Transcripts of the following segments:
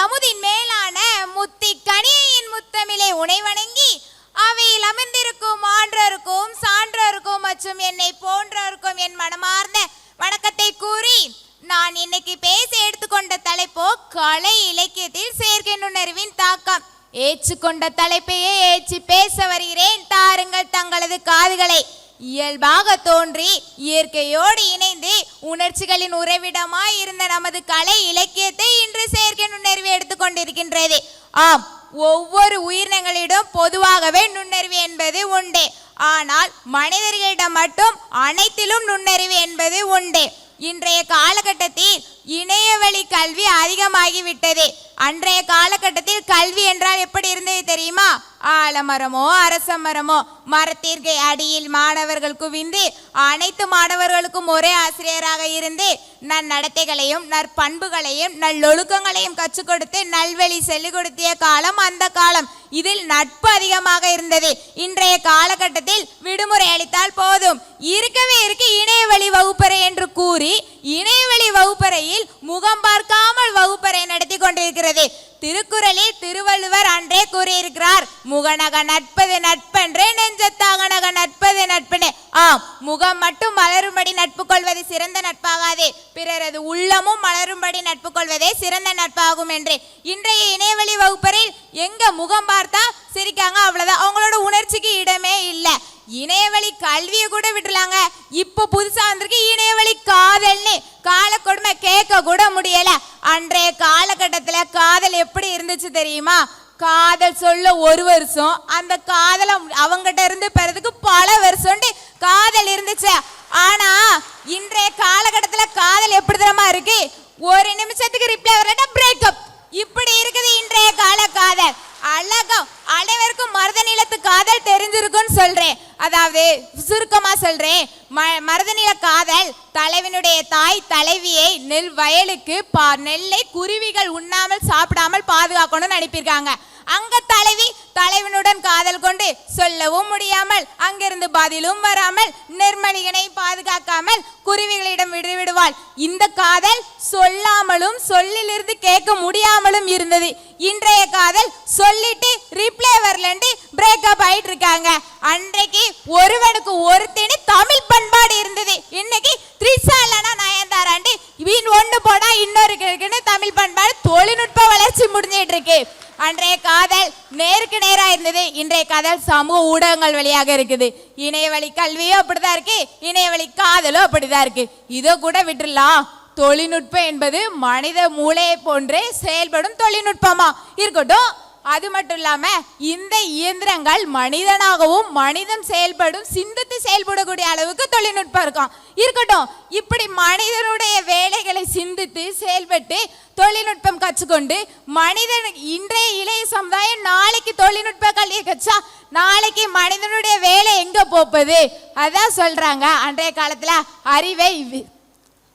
அமுதின் மேலான முத்தி கனியின் முத்தமிழை உனை வணங்கி அவையில் அமர்ந்திருக்கும் ஆன்றோருக்கும் சான்றோருக்கும் மற்றும் என்னை போன்றோருக்கும் என் மனமார்ந்த வணக்கத்தை கூறி நான் இன்னைக்கு பேச எடுத்துக்கொண்ட தலைப்போ கலை இலக்கியத்தில் செயற்கை நுண்ணறிவின் தாக்கம். ஏற்றுக்கொண்ட தலைப்பையே ஏற்றி பேச வருகிறேன். தாருங்கள் தங்களது காதுகளை. இயல்பாக தோன்றி இயற்கையோடு இணைந்து உணர்ச்சிகளின் உறைவிடமாய் இருந்த நமது கலை இலக்கியத்தை இன்று செயற்கை நுண்ணறிவு எடுத்துக்கொண்டிருக்கின்றது ஆம் ஒவ்வொரு உயிரினங்களிடம் பொதுவாகவே நுண்ணறிவு என்பது உண்டு. ஆனால் மனிதர்களிடம் மட்டும் அனைத்திலும் நுண்ணறிவு என்பது உண்டு. இன்றைய காலகட்டத்தில் இணையவழி கல்வி அதிகமாகிவிட்டது. அன்றைய காலகட்டத்தில் கல்வி என்றால் எப்படி இருந்தது தெரியுமா? ஆலமரமோ அரச மரமோ மரத்திற்கு அடியில் மாணவர்கள் குவிந்து அனைத்து மாணவர்களுக்கும் ஒரே ஆசிரியராக இருந்து நன்னடத்தைகளையும் நற்பண்புகளையும் நல்லொழுக்கங்களையும் கற்றுக் கொடுத்து நல்வழி சொல்லிக் கொடுத்திய காலம் அந்த காலம். இதில் நட்பு அதிகமாக இருந்தது. இன்றைய காலகட்டத்தில் விடுமுறை அளித்தால் போதும். இருக்கவே இருக்க இணையவழி வகுப்பறை என்று கூறி இணையவழி வகுப்பறை வகுப்பறையில் முகம் பார்க்காமல் வகுப்பறை நடத்தி கொண்டிருக்கிறது. திருக்குறளில் திருவள்ளுவர் அன்றே கூறியிருக்கிறார் முகநக நட்பது நட்பென்றே நெஞ்சத்தாகநக நட்பது நட்பனே ஆம் முகம் மட்டும் மலரும்படி நட்பு கொள்வது சிறந்த நட்பாகாதே. பிறரது உள்ளமும் மலரும்படி நட்பு கொள்வதே சிறந்த நட்பாகும் என்று. இன்றைய இணையவழி வகுப்பறையில் எங்க முகம் பார்த்தா சிரிக்காங்க அவ்வளவுதான். அவங்களோட உணர்ச்சிக்கு இடமே இல்லை. இணையவழி கல்வியை கூட விட்டுலாங்க. இப்போ புதுசா வந்திருக்கு இணையவழி காதல்னு. கால கொடுமை கேட்க கூட முடியல. அன்றைய காலகட்டத்துல காதல் எப்படி இருந்துச்சு தெரியுமா? காதல் சொல்ல ஒரு வருஷம் அந்த காதலை அவங்ககிட்ட இருந்து பெறதுக்கு பல வருஷம் காதல் இருந்துச்சு ஆனா இன்றைய காலகட்டத்துல காதல் எப்படி தெரியுமா இருக்கு ஒரு நிமிஷத்துக்கு ரிப்ளை வரலன்னா பிரேக்கப் இப்படி இருக்குது இன்றைய கால காதல் அழகா அனைவருக்கும் மருத நிலத்து காதல் சொல்றேன். அதாவது சுருக்கமா சொல்றேன். ம- மருதநில காதல் தலைவனுடைய தாய் தலைவியை நெல் வயலுக்கு பா நெல்லை குருவிகள் உண்ணாமல் சாப்பிடாமல் பாதுகாக்கணும்னு அனுப்பியிருக்காங்க அங்க தலைவி தலைவனுடன் காதல் கொண்டு சொல்லவும் முடியாமல் அங்கிருந்து பதிலும் வராமல் நெர்மணிகனை பாதுகாக்காமல் குருவிகளிடம் விடுவிடுவாள் இந்த காதல் சொல்லாமலும் சொல்லிலிருந்து கேட்க முடியாமலும் இருந்தது. இன்றைய காதல் சொல்லிட்டு ரிப்ளை வரலன்ட்டு பிரேக்கப் ஆயிட்டு இருக்காங்க அன்றைக்கு ஒருவனுக்கு ஒருத்தினு தமிழ் பண்பாடு இருந்தது. இன்னைக்கு த்ரிஷா இல்லைன்னா நயன்தாராண்டி வீண் ஒன்று போனா இன்னொரு இருக்குன்னு தமிழ் பண்பாடு தொழில்நுட்ப வளர்ச்சி முடிஞ்சிட்டு இருக்கு அன்றைய காதல் நேருக்கு நேராக இருந்தது. இன்றைய காதல் சமூக ஊடகங்கள் வழியாக இருக்குது. இணையவழி கல்வியும் அப்படிதான் இருக்கு. இணையவழி காதலும் அப்படிதான் இருக்கு. இதை கூட விட்டுடலாம் தொழில்நுட்பம் என்பது மனித மூளையை போன்றே செயல்படும் தொழில்நுட்பமா இருக்கட்டும். அது மட்டும் இல்லாம இந்த இயந்திரங்கள் மனிதனாகவும் மனிதன் செயல்படும் சிந்தித்து செயல்படக்கூடிய அளவுக்கு தொழில்நுட்பம் இருக்கும். இருக்கட்டும். இப்படி மனிதனுடைய வேலைகளை சிந்தித்து செயல்பட்டு தொழில்நுட்பம் கற்றுக்கொண்டு மனிதன் இன்றைய இளைய சமுதாயம் நாளைக்கு தொழில்நுட்ப கல்வியை கற்றா நாளைக்கு மனிதனுடைய வேலை எங்க போப்பது? அதான் சொல்றாங்க. அன்றைய காலத்துல அறிவை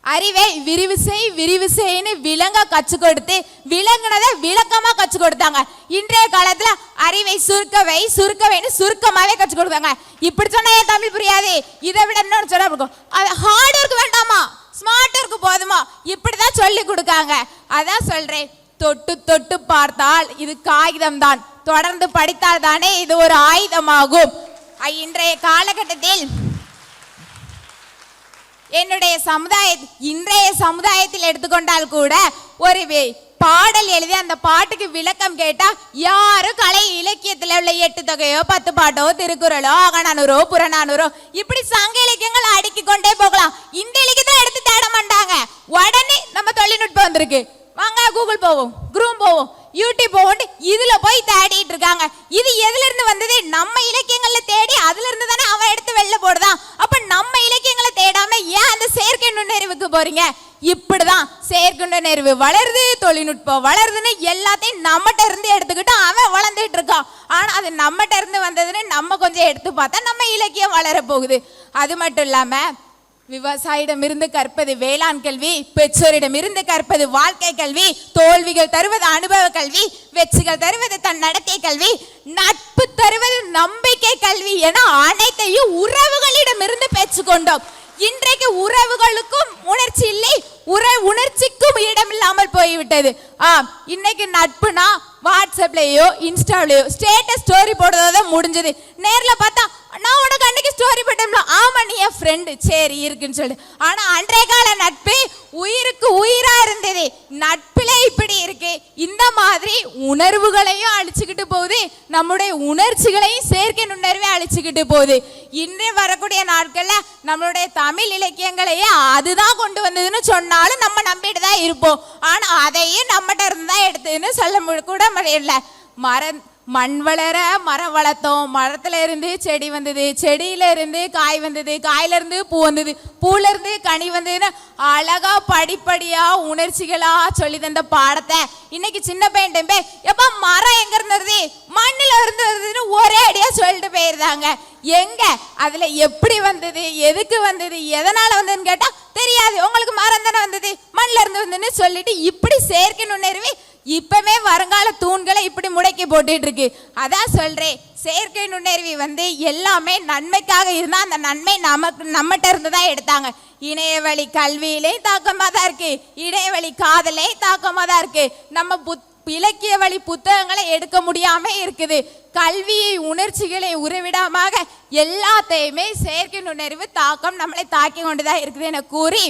அறிவை விரிவு செய் விரிவு செய்ன்னு விலங்க கற்றுக் கொடுத்து விலங்குனதை விளக்கமா கற்றுக் கொடுத்தாங்க இன்றைய காலத்துல அறிவை சுருக்கவை சுருக்கவைன்னு சுருக்கமாவே கற்றுக் கொடுத்தாங்க இப்படி சொன்னா ஏன் தமிழ் புரியாது. இதை விட இன்னொன்று சொன்னா இருக்கும் அது ஹார்ட் ஒர்க் வேண்டாமா? ஸ்மார்ட் ஒர்க் போதுமா? இப்படிதான் சொல்லி கொடுக்காங்க. அதான் சொல்றேன். தொட்டு தொட்டு பார்த்தால் இது காகிதம் தான் தொடர்ந்து படித்தால் தானே இது ஒரு ஆயுதமாகும். இன்றைய காலகட்டத்தில் என்னுடைய சமுதாய இன்றைய சமுதாயத்தில் எடுத்துக்கொண்டால் கூட ஒரு பாடல் எழுதி அந்த பாட்டுக்கு விளக்கம் கேட்டா யாரும் கலை இலக்கியத்துல உள்ள எட்டு தொகையோ பத்து பாட்டோ திருக்குறளோ அகநானூறோ புறநானூறோ இப்படி சங்க இலக்கியங்கள் அடுக்கி கொண்டே போகலாம். இந்த இலக்கிய எடுத்து தேட மாட்டாங்க உடனே நம்ம தொழில்நுட்பம் வந்திருக்கு. வாங்க கூகுள் போவோம் குரூம் போவோம் யூடியூப் போவோம் இதுல போய் தேடிட்டு இருக்காங்க. இது எதுல இருந்து வந்தது? நம்ம இலக்கியங்கள்ல தேடி அதுல இருந்து தானே அவன் எடுத்து வெளில போடுதான். அப்ப நம்ம இலக்கியங்களை தேடாம ஏன் அந்த செயற்கை நுண்ணறிவுக்கு போறீங்க? இப்படிதான் செயற்கை நுண்ணறிவு வளருது தொழில்நுட்பம் வளருதுன்னு எல்லாத்தையும் நம்மகிட்ட இருந்து எடுத்துக்கிட்டு அவன் வளர்ந்துட்டு இருக்கான். ஆனா அது நம்மகிட்ட இருந்து வந்ததுன்னு நம்ம கொஞ்சம் எடுத்து பார்த்தா நம்ம இலக்கியம் வளர போகுது. அது மட்டும் இல்லாம விவசாயிடமிருந்து கற்பது வேளாண் கல்வி பெற்றோரிடமிருந்து கற்பது வாழ்க்கை கல்வி தோல்விகள் தருவது அனுபவ கல்வி வெற்றிகள் தருவது தன் நடத்தை கல்வி நட்பு தருவது நம்பிக்கை கல்வி என அனைத்தையும் உறவுகளிடமிருந்து பெற்றுக்கொண்டோம். இன்றைக்கு உறவுகளுக்கும் உணர்ச்சி இல்லை உற உணர்ச்சிக்கும் இடம் இல்லாமல் போய்விட்டது. ஆ இன்னைக்கு நட்புனா வாட்ஸ்அப்லயோ இன்ஸ்டாவிலேயோ ஸ்டேட்டஸ் ஸ்டோரி போடுறதோ முடிஞ்சது. நேர்ல பார்த்தா நான் உனக்கு அன்னைக்கு ஸ்டோரி போட்டோம்ல ஆமா நீ என் ஃப்ரெண்டு சரி இருக்குன்னு சொல்லு. ஆனா அன்றைய கால நட்பு உயிருக்கு உயிரா இருந்தது. நட்பில இப்படி இருக்கு. இந்த மாதிரி உணர்வுகளையும் அழிச்சுக்கிட்டு போகுது. நம்முடைய உணர்ச்சிகளையும் செயற்கை நுண்ணறிவை அழிச்சுக்கிட்டு போகுது. இன்று வரக்கூடிய நாட்கள்ல நம்மளுடைய தமிழ் இலக்கியங்களையே அதுதான் கொண்டு வந்ததுன்னு சொன்னாலும் நம்ம நம்பிட்டு தான் இருப்போம். ஆனா அதையும் நம்மகிட்ட இருந்து தான் எடுத்ததுன்னு சொல்ல கூட முடியல. மரம் மண் வளர மரம் வளர்த்தோம். மரத்துல இருந்து செடி வந்தது. செடியில இருந்து காய் வந்தது. காயில இருந்து பூ வந்தது. பூல இருந்து கனி வந்ததுன்னு அழகா படிப்படியா உணர்ச்சிகளா சொல்லி தந்த பாடத்தை இன்னைக்கு சின்ன பையன் டெம்பே எப்ப மரம் எங்க இருந்து வருது? மண்ணுல இருந்து வருதுன்னு ஒரே அடியா சொல்லிட்டு போயிருந்தாங்க. எங்க? அதுல எப்படி வந்தது? எதுக்கு வந்தது? எதனால வந்ததுன்னு கேட்டா தெரியாது. உங்களுக்கு மரம் தானே வந்தது. மண்ணுல இருந்து வந்ததுன்னு சொல்லிட்டு இப்படி செயற்கை நுண்ணறிவு இப்பவே வருங்கால தூண்களை இப்படி முடக்கி போட்டுட்டு இருக்கு அதான் சொல்றேன் செயற்கை நுண்ணறிவு வந்து எல்லாமே நன்மைக்காக இருந்தா அந்த நன்மை நமக்கு நம்மகிட்ட இருந்து தான் எடுத்தாங்க. இணையவழி கல்வியிலே தாக்கமாக தான் இருக்கு. இணையவழி காதலே தாக்கமாக தான் இருக்கு. நம்ம புத் இலக்கிய வழி புத்தகங்களை எடுக்க முடியாம இருக்குது. கல்வியை உணர்ச்சிகளை உறவிடமாக எல்லாத்தையுமே செயற்கை நுண்ணறிவு தாக்கம் நம்மளை தாக்கி கொண்டுதான் இருக்குது என கூறி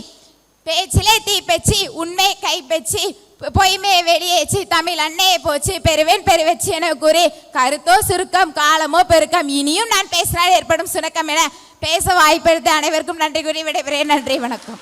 பேச்சிலே தீ பெச்சி உண்மை கைப்பெச்சி பொய்மே பொய்மையை வெளியேச்சு தமிழ் அன்னையை போச்சு. பெறுவேன் பெருவச்சு என கூறி கருத்தோ சுருக்கம் காலமோ பெருக்கம் இனியும் நான் பேசினால் ஏற்படும் சுணக்கம் என பேச வாய்ப்பெடுத்த அனைவருக்கும் நன்றி கூறி விடைபெறேன். நன்றி வணக்கம்.